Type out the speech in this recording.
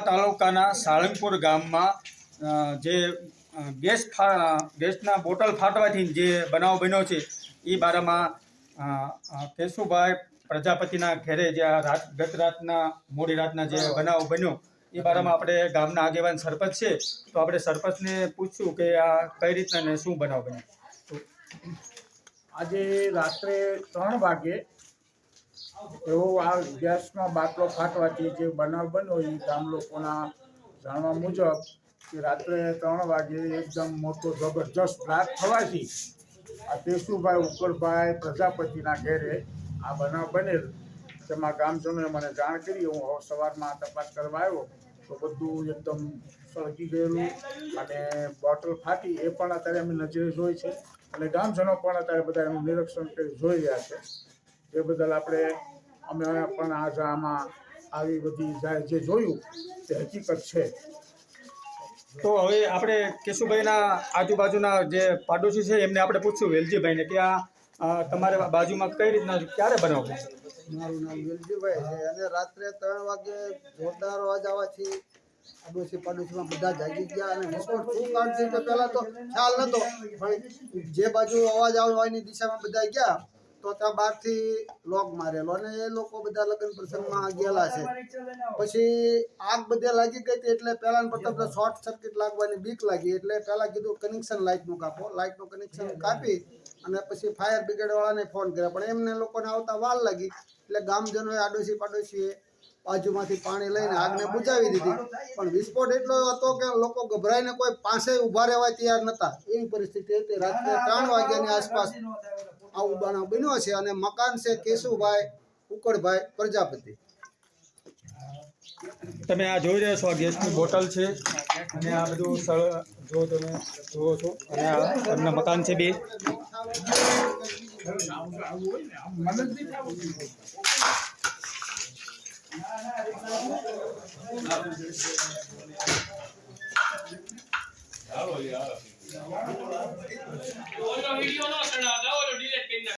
તાલુકાના સાળંગપુર ગામમાં જે ગેસ ફા ગેસના બોટલ ફાટવાથી જે બનાવ બન્યો છે એ બારામાં કેશુભાઈ પ્રજાપતિના ઘેરે જે આ રાત ગત રાતના મોડી રાતના જે બનાવ બન્યો એ બારામાં આપણે ગામના આગેવાન સરપંચ છે તો આપણે સરપંચને પૂછ્યું કે આ કઈ રીતના ને શું બનાવ બન્યો. આજે રાત્રે ત્રણ વાગે એવો આ ગેસનો બાટલો ફાટવાથી જે બનાવ બન્યો એ ગામ લોકોના જાણવા મુજબ કે રાત્રે ત્રણ વાગે એકદમ મોટો જબરજસ્ત બ્લાસ્ટ થવાથી આ કેશુભાઈ ઉપરભાઈ પ્રજાપતિના ઘેરે આ બનાવ બનેલ. તેમાં ગામજનોએ મને જાણ કરી, હું હવે સવારમાં તપાસ કરવા આવ્યો, તો બધું એકદમ સળગી ગયેલું અને બોટલ ફાટી, એ પણ અત્યારે અમે નજરે જોઈ છે. અને ગામજનો પણ અત્યારે બધા એનું નિરીક્ષણ કરી જોઈ રહ્યા છે. એ બદલ આપણે અમે પણ આ આમાં આવી બધી જે જોયું તે હકીકત છે. તો હવે આપણે કેશુભાઈના આજુબાજુના જે પાડોશી છે એમને આપણે પૂછ્યું વેલજીભાઈને કે આ તમારે બાજુમાં કઈ રીતના ક્યારે બનાવ મારું નામ વેલજીભાઈ છે અને રાત્રે ત્રણ વાગે જોરદાર અવાજ આવવાથી આડોશી પાડોશીમાં બધા જાગી ગયા અને વિસ્ફોટ શું કારણ છે તો પહેલાં તો ખ્યાલ નહોતો પણ જે બાજુ અવાજ આવ્યો એની દિશામાં બધા ગયા તો ત્યાં બહારથી લોક મારેલો અને એ લોકો બધા લગ્ન પ્રસંગમાં ગયેલા છે. પછી આગ બધે લાગી ગઈ હતી એટલે પહેલાં પ્રથમ શોર્ટ સર્કિટ લાગવાની બીક લાગી એટલે પહેલાં કીધું કનેક્શન લાઇટનું કાપો. લાઇટનું કનેક્શન કાપી અને પછી ફાયર બ્રિગેડવાળાને ફોન કર્યા. પણ એમને લોકોને આવતા વાર લાગી એટલે ગામજનોએ આડોશી પાડોશીએ બાજુમાંથી પાણી લઈને આગને બુજાવી દીધી. પણ વિસ્ફોટ એટલો હતો કે લોકો ગભરાઈને કોઈ પાસે ઊભા રહેવા તૈયાર નહોતા એવી પરિસ્થિતિ હતી. રાત્રે ત્રણ વાગ્યાની આસપાસ આવું બનાવ બન્યો છે અને મકાન છે કેશુભાઈ ઉકળભાઈ પ્રજાપતિ. તમે આ જોઈ રહ્યા છો આ ગેસની બોટલ છે. અને આ બધું સળ જો તમે જુઓ છો અને આ એમના મકાન છે બે.